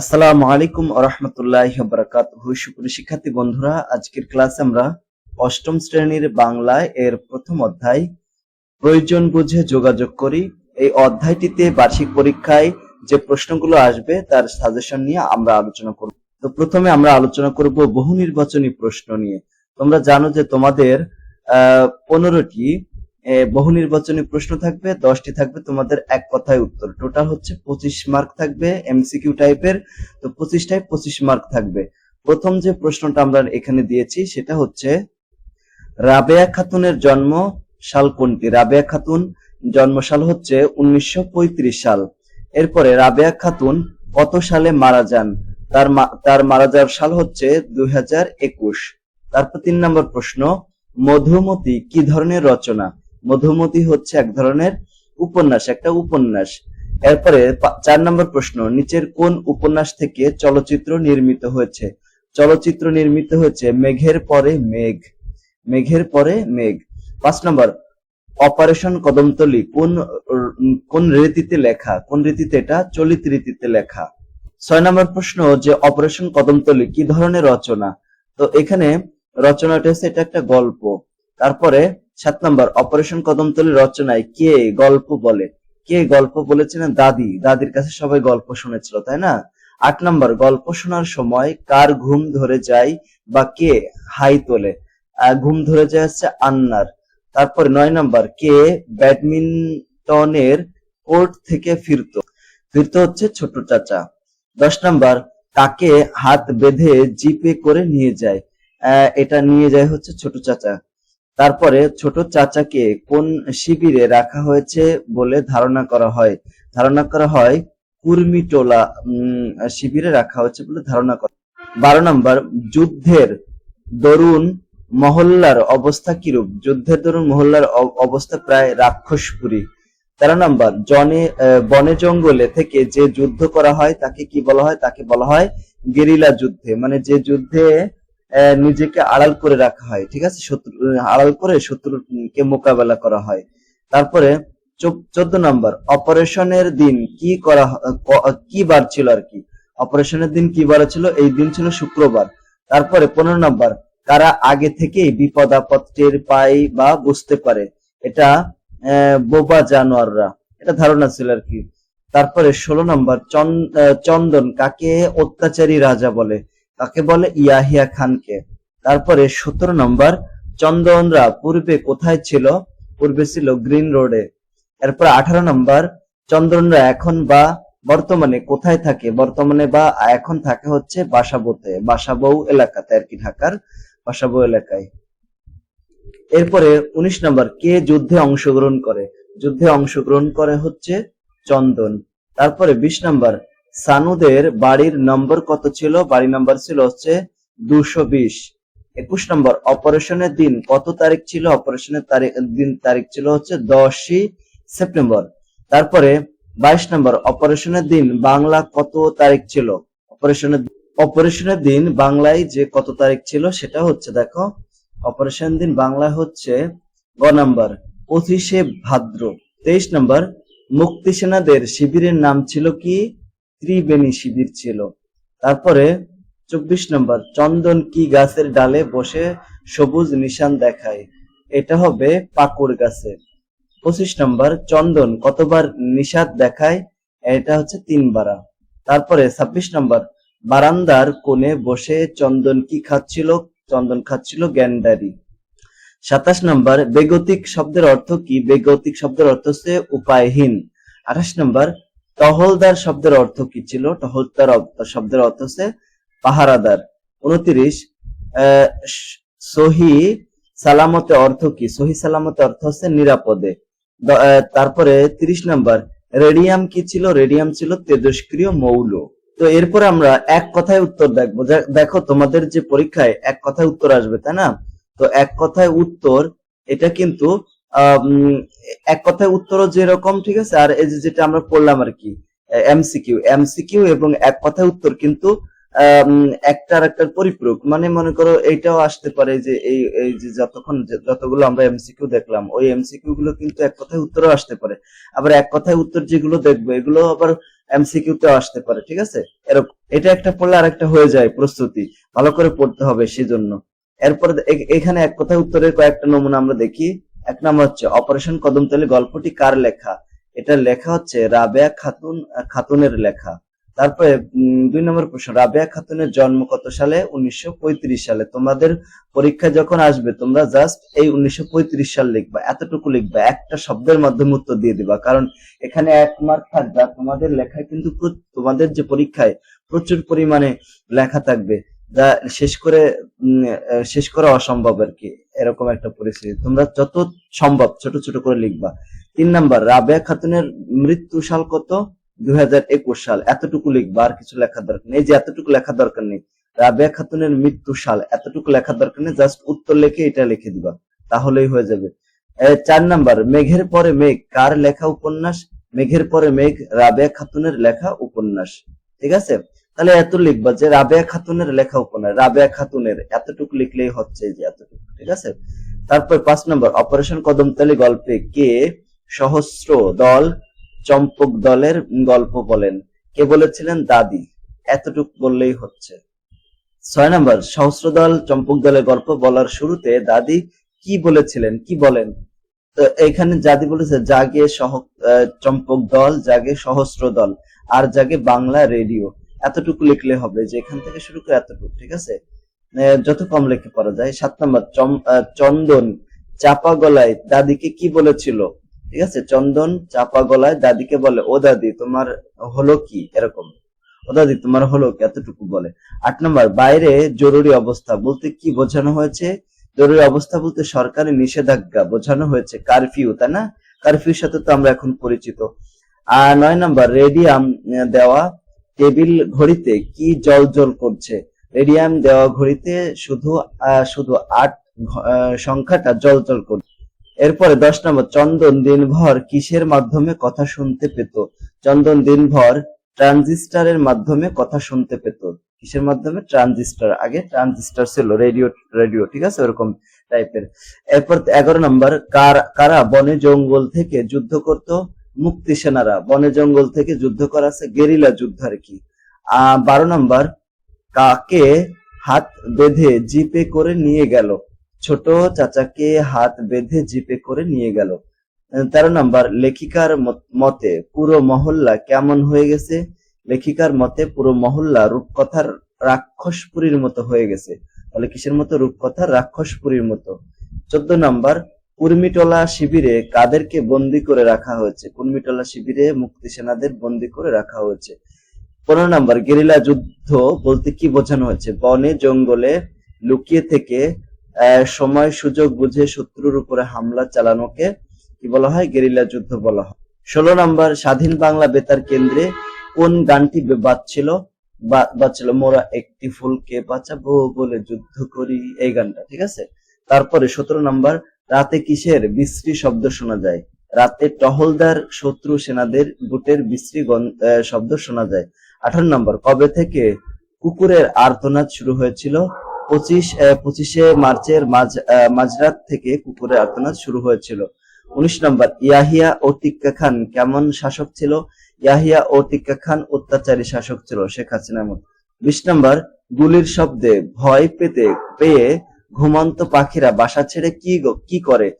আসসালামু আলাইকুম আরহামতুল্লাহ বারাকাত সুপ্রিয় শিক্ষার্থী বন্ধুরা, আজকের ক্লাসে আমরা অষ্টম শ্রেণির বাংলায় এর প্রথম অধ্যায় প্রয়োজন বুঝে যোগাযোগ করি। এই অধ্যায়টিতে বার্ষিক পরীক্ষায় যে প্রশ্নগুলো আসবে, তার সাজেশন নিয়ে আমরা আলোচনা করব। তো প্রথমে আমরা আলোচনা করব বহু নির্বাচনী প্রশ্ন নিয়ে। তোমরা জানো যে তোমাদের পনেরোটি বহু নির্বাচনী প্রশ্ন থাকবে, দশটি থাকবে তোমাদের এক কথায় উত্তর। টোটাল হচ্ছে পঁচিশ মার্ক থাকবে এমসিকিউ টাইপের তো পঁচিশটায় পঁচিশ মার্ক থাকবে। প্রথম যে প্রশ্নটা আমরা এখানে দিয়েছি, সেটা হচ্ছে, রাবেয়া খাতুনের জন্ম সাল কোনটি? রাবেয়া খাতুন জন্মসাল হচ্ছে উনিশশো পঁয়ত্রিশ সাল। এরপরে, রাবেয়া খাতুন কত সালে মারা যান? তার তার মারা যাওয়ার সাল হচ্ছে দুই হাজার একুশ। তারপর তিন নম্বর প্রশ্ন, মধুমতি কি ধরনের রচনা? মধুমতি হচ্ছে এক ধরনের উপন্যাস, একটা উপন্যাস। এরপরে চার নম্বর প্রশ্ন, নিচের কোন উপন্যাস থেকে চলচ্চিত্র নির্মিত হয়েছে? চলচ্চিত্র নির্মিত হয়েছে মেঘের পরে মেঘ। মেঘের পরে মেঘ। পাঁচ নম্বর, অপারেশন কদমতলি কোন কোন রীতিতে লেখা? কোন রীতিতে এটা? চলিত রীতিতে লেখা। ছয় নম্বর প্রশ্ন, যে অপারেশন কদমতলি কি ধরনের রচনা? তো এখানে রচনাটা হচ্ছে এটা একটা গল্প। তারপরে সাত নম্বর, অপারেশন কদমতলি রচনায় কে গল্প বলে? কে গল্প বলেছিলেন? দাদি। দাদির কাছে সবাই গল্প শুনেছিল, তাই না? আট নম্বর, গল্প শোনার সময় কার ঘুম ধরে যায় বা কে হাই তোলে? ঘুম ধরে যায় হচ্ছে আন্নার। তারপরে নয় নম্বর, কে ব্যাডমিন্টনের কোর্ট থেকে ফিরতো? ফিরতো হচ্ছে ছোট চাচা। দশ নম্বর, কাকে হাত বেঁধে জিপে করে নিয়ে যায়? এটা নিয়ে যায় হচ্ছে ছোট চাচা। তারপরে ছোট চাচাকে কোন শিবিরে রাখা হয়েছে বলে ধারণা করা হয়? ধারণা করা হয় কুর্মিটোলা শিবিরে রাখা হয়েছে বলে ধারণা করা বারো নম্বর, যুদ্ধের দরুন মহল্লার অবস্থা কিরূপ? যুদ্ধের দরুন মহল্লার অবস্থা প্রায় রাক্ষসপুরী। তেরো নম্বর, জনে বনে জঙ্গলে থেকে যে যুদ্ধ করা হয় তাকে কি বলা হয়? তাকে বলা হয় গেরিলা যুদ্ধে। মানে যে যুদ্ধে নিজেকে আড়াল করে রাখা হয়, ঠিক আছে? শত্রু, আড়াল করে শত্রুকে মোকাবেলা করা হয়। তারপরে চোদ্দ নম্বর, অপারেশনের দিন কি করা কি বার ছিল আর কি? অপারেশনের দিন কি বার ছিল? এই দিন ছিল শুক্রবার। তারপরে পনেরো নম্বর, কারা আগে থেকেই বিপদ আপদ টের পায় বা বুঝতে পারে? এটা বোবা জানোয়াররা, এটা ধারণা ছিল আর কি। তারপরে ষোলো নম্বর, চন- চন্দন কাকে অত্যাচারী রাজা বলে? কাকে বলে ইয়াহিয়া খানকে। তারপরে সতেরো নম্বর, চন্দনরা পূর্বে কোথায় ছিল? পূর্বে ছিল গ্রিন রোডে। এরপর আঠারো নম্বর, চন্দনরা এখন বা বর্তমানে কোথায় থাকে? বর্তমানে বা এখন থাকে হচ্ছে বাসাবোতে, বাসাবৌ এলাকাতে আর কি, ঢাকার বাসাবৌ এলাকায়। এরপরে উনিশ নম্বর, কে যুদ্ধে অংশগ্রহণ করে? যুদ্ধে অংশগ্রহণ করে হচ্ছে চন্দন। তারপরে বিশ নম্বর সানুদের বাড়ির নম্বর কত ছিল? বাড়ি নম্বর ছিল হচ্ছে দুশো বিশ। একুশ নম্বর, অপারেশনের দিন কত তারিখ ছিল? অপারেশনের তারিখ, দিন তারিখ ছিল হচ্ছে দশই সেপ্টেম্বর। তারপরে বাইশ নম্বর, অপারেশনের দিন বাংলা কত তারিখ ছিল? অপারেশনের অপারেশনের দিন বাংলায় যে কত তারিখ ছিল সেটা হচ্ছে দেখো অপারেশন দিন বাংলা হচ্ছে গ নাম্বার পঁচিশে ভাদ্র। তেইশ নম্বর, মুক্তি সেনাদের শিবিরের নাম ছিল কি? ত্রিবেণী শিবির ছিল। তারপরে চব্বিশ নম্বর, চন্দন কি গাছের ডালে বসে সবুজ নিশান দেখায়। এটা হবে পাকুড় গাছে। পঁচিশ নম্বর, চন্দন কতবার নিষাদ দেখায়? এটা হচ্ছে তিনবারা তারপরে ছাব্বিশ নম্বর, বারান্দার কোণে বসে চন্দন কি খাচ্ছিল? চন্দন খাচ্ছিল গ্যান্ডারি। সাতাশ নম্বর, বেগতিক শব্দের অর্থ কি? বেগতিক শব্দের অর্থ হচ্ছে উপায়হীন। আঠাশ নম্বর টহলদার শব্দের অর্থ কি ছিল? টহলদার শব্দের অর্থ হচ্ছে পাহারাদার। উনত্রিশ সহি সালামতে অর্থ কি? সহি সালামতে অর্থ হচ্ছে নিরাপদে। তারপরে তিরিশ নম্বর, রেডিয়াম কি ছিল? রেডিয়াম ছিল তেজস্ক্রিয় মৌল। তো এরপরে আমরা এক কথায় উত্তর দেখব। দেখো তোমাদের যে পরীক্ষায় এক কথায় উত্তর আসবে, তাই না? তো এক কথায় উত্তর, এটা কিন্তু এক কথায় উত্তরও যেরকম, ঠিক আছে? আর এই যেটা আমরা পড়লাম আর কি এমসিকিউ এমসিকিউ এবং এক কথায় উত্তর কিন্তু একটার একটার পরিপূরক। মানে মনে করো এইটাও আসতে পারে যে এই এই যে যতক্ষণ যতগুলো আমরা এমসিকিউ দেখলাম, ওই এমসিকিউ গুলো কিন্তু এক কথায় উত্তরও আসতে পারে। আবার এক কথায় উত্তর যেগুলো দেখব, এগুলো আবার এমসিকিউ তে আসতে পারে, ঠিক আছে? এরকম। এটা একটা পড়লে আরেকটা হয়ে যায় প্রস্তুতি, ভালো করে পড়তে হবে সেজন্য। এরপর এখানে এক কথায় উত্তরের কয়েকটা নমুনা আমরা দেখি। এক নাম্বার হচ্ছে অপারেশন কদমতলি, গল্পটি কার লেখা? এটা লেখা হচ্ছে রাবেয়া খাতুন, খাতুনের লেখা। তারপরে দুই নম্বর প্রশ্ন, রাবেয়া খাতুনের জন্ম কত সালে? উনিশশো পঁয়ত্রিশ সালে। তোমাদের পরীক্ষা যখন আসবে, তোমরা জাস্ট এই উনিশশো পঁয়ত্রিশ সাল লিখবা, এতটুকু লিখবা, একটা শব্দের মাধ্যমে উত্তর দিয়ে দিবা। কারণ এখানে এক মার্ক থাকবে তোমাদের লেখায় কিন্তু তোমাদের যে পরীক্ষায় প্রচুর পরিমাণে লেখা থাকবে। যা শেষ করে শেষ করা অসম্ভব আর কি এরকম একটা পরিস্থিতি। তোমরা যত সম্ভব ছোট ছোট করে লিখবা। তিন নাম্বার, রাবেয়া খাতুনের মৃত্যু সাল কত? দুই সাল। এতটুকু লিখবা, আর কিছু লেখার দরকার নেই। যে এতটুকু লেখার দরকার নেই, রাবেয়া খাতুনের মৃত্যু সাল। এতটুকু লেখার দরকার নেই, জাস্ট উত্তর লিখে এটা লিখে দিবা। তাহলেই হয়ে যাবে। চার নাম্বার, মেঘের পরে মেঘ, কার লেখা উপন্যাস? মেঘের পরে মেঘ, রাবেয়া খাতুনের লেখা উপন্যাস। ঠিক আছে? তাহলে এত লিখবা যে রাবেয়া খাতুনের লেখা উপন্যাস, রাবেয়া খাতুনের, এতটুকু লিখলেই হচ্ছে যে এতটুকু, ঠিক আছে? তারপর পাঁচ নম্বর, অপারেশন কদমতলি গল্পে কে সহস্র দল, চম্পক দলের গল্প বলেন। কে বলেছিলেন? দাদি। এতটুকু বললেই হচ্ছে। ছয় নম্বর, সহস্র দল, চম্পক দলের গল্প বলার শুরুতে দাদি কি বলেছিলেন? কি বলেন? তো এখানে দাদি বলেছে, জাগে সহ চম্পক দল, জাগে সহস্র দল, আর জাগে বাংলা রেডিও। এতটুকু লিখলে হবে, যে এখান থেকে শুরু করে এতটুকু, ঠিক আছে? যত কম লিখে পড়া যায়, সাত নম্বর চন্দন চাপা গলায় দাদিকে কি বলেছিল? ঠিক আছে? চন্দন চাপা গলায় দাদিকে বলে, ও দাদি, তোমার হলো কি? এরকম। ও দাদি, তোমার হলো কি? এতটুকু বলে। আট নম্বর, বাইরে জরুরি অবস্থা বলতে কি বোঝানো হয়েছে? জরুরি অবস্থা বলতে সরকারি নিষেধাজ্ঞা বোঝানো হয়েছে, কারফিউ, তাই না? কারফিউর সাথে তো আমরা এখন পরিচিত। আর নয় নম্বর, রেডিয়াম দেওয়া টেবিল ঘড়িতে কি জল জল করছে? রেডিয়াম দেওয়া ঘড়িতে শুধু শুধু আট সংখ্যাটা জল জল করছে এরপরে দশ নম্বর, চন্দন দিনভর কিসের মাধ্যমে কথা শুনতে পেত? চন্দন দিনভর ট্রানজিস্টারের মাধ্যমে কথা শুনতে পেত। কিসের মাধ্যমে? ট্রানজিস্টার। আগে ট্রানজিস্টার ছিল, রেডিও রেডিও, ঠিক আছে? ওরকম টাইপের। এরপর এগারো নম্বর, কার, কারা বনে জঙ্গল থেকে যুদ্ধ করত? মুক্তি সেনারা বনে জঙ্গল থেকে যুদ্ধ করা আছে গেরিলা যুদ্ধ আর কি? আহ বারো নম্বর, কাকে হাত বেঁধে জিপে করে নিয়ে গেল? ছোট চাচাকে হাত বেঁধে জিপে করে নিয়ে গেল। তেরো নম্বর, লেখিকার মত- মতে পুরো মহল্লা কেমন হয়ে গেছে? লেখিকার মতে পুরো মহল্লা রূপকথার রাক্ষসপুরীর মতো হয়ে গেছে। তাহলে কিসের মতো? রূপকথার রাক্ষসপুরীর মতো। চোদ্দ নম্বর কুর্মিটোলা শিবিরে কাদেরকে বন্দি করে রাখা হয়েছে? কুর্মিটোলা শিবিরে মুক্তি সেনাদের বন্দি করে রাখা হয়েছে। পনেরো নম্বর, গেরিলা যুদ্ধ বলতে কি বোঝানো হয়েছে? বনে, জঙ্গলে লুকিয়ে থেকে সময়, সুযোগ বুঝে শত্রুর উপরে হামলা চালানোকে কি বলা হয়? গেরিলা যুদ্ধ বলা হয়। ষোলো নম্বর, স্বাধীন বাংলা বেতার কেন্দ্রে কোন গানটি বাজছিল? বা- বাজছিল, মোরা একটি ফুলকে বাঁচাবো বলে যুদ্ধ করি এই গানটা, ঠিক আছে? তারপরে সতেরো নম্বর রাতে কিসের বিশ্রী শব্দ শোনা যায়? রাতে টহলদার শত্রু সেনাদের বুটের বিশ্রী শব্দ শোনা যায়। আঠারো নম্বর, কবে থেকে কুকুরের আর্তনাদ শুরু হয়েছিল? পঁচিশ পঁচিশে মার্চের মাঝ মাঝরাত থেকে কুকুরের আর্তনাদ শুরু হয়েছিল। উনিশ নম্বর, ইয়াহিয়া ও টিক্কা খান কেমন শাসক ছিল? ইয়াহিয়া ও টিক্কা খান অত্যাচারী শাসক ছিল শেখ হাসিনার মতো। বিশ নম্বর, গুলির শব্দে ভয় পেতে, পেয়ে ঘুমন্ত পাখিরা বাসা ছেড়ে কি কি করে?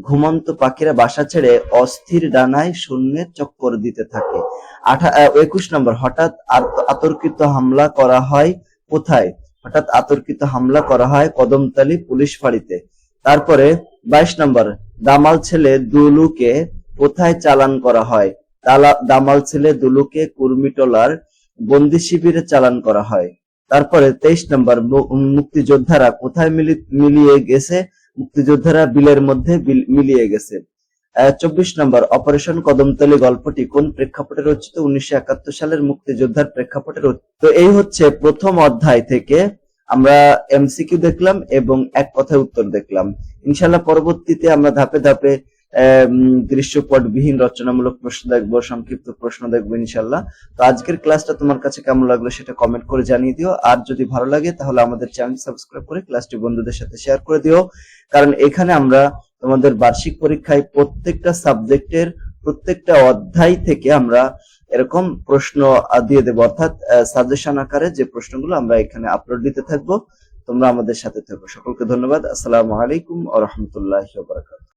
ঘুমন্ত পাখিরা বাসা ছেড়ে অস্থির ডানায় শূন্যে চক্কর দিতে থাকে। আঠা একুশ নম্বর, হঠাৎ আত- আতর্কিত হামলা করা হয় কোথায়? হঠাৎ আতর্কিত হামলা করা হয় কদমতলী পুলিশ ফাঁড়িতে। তারপরে বাইশ নম্বর, দামাল ছেলে দুলুকে কোথায় চালান করা হয়? দামাল ছেলে দুলুকে কুর্মিটোলার বন্দি শিবিরে চালান করা হয়। তারপরে তেইশ নম্বর মুক্তিযোদ্ধারা কোথায় মিলিয়ে গেছে? মুক্তিযোদ্ধারা বিলের মধ্যে মিলিয়ে গেছে। চব্বিশ নম্বর, অপারেশন কদমতলী গল্পটি কোন প্রেক্ষাপটে রচিত? উনিশশো একাত্তর সালের মুক্তিযোদ্ধার প্রেক্ষাপটে তো এই হচ্ছে প্রথম অধ্যায় থেকে আমরা এমসিকিউ দেখলাম এবং এক কথায় উত্তর দেখলাম। ইনশাল্লাহ পরবর্তীতে আমরা ধাপে ধাপে দৃশ্যপটবিহীন রচনামূলক প্রশ্ন দেখব, সংক্ষিপ্ত প্রশ্ন দেখব ইনশাল্লাহ তো আজকের ক্লাসটা তোমার কাছে কেমন লাগল সেটা কমেন্ট করে জানিয়ে দিও। আর যদি ভালো লাগে তাহলে আমাদের চ্যানেল সাবস্ক্রাইব করে ক্লাসটি বন্ধুদের সাথে শেয়ার করে দিও। কারণ এখানে আমরা তোমাদের বার্ষিক পরীক্ষায় প্রত্যেকটা সাবজেক্টের প্রত্যেকটা অধ্যায় থেকে আমরা এরকম প্রশ্ন দিয়ে দেবো। অর্থাৎ সাজেশন আকারে যে প্রশ্নগুলো আমরা এখানে আপলোড দিতে থাকব, তোমরা আমাদের সাথে থাকো। সকলকে ধন্যবাদ। আসসালামু আলাইকুম আ রহমতুল্লাহ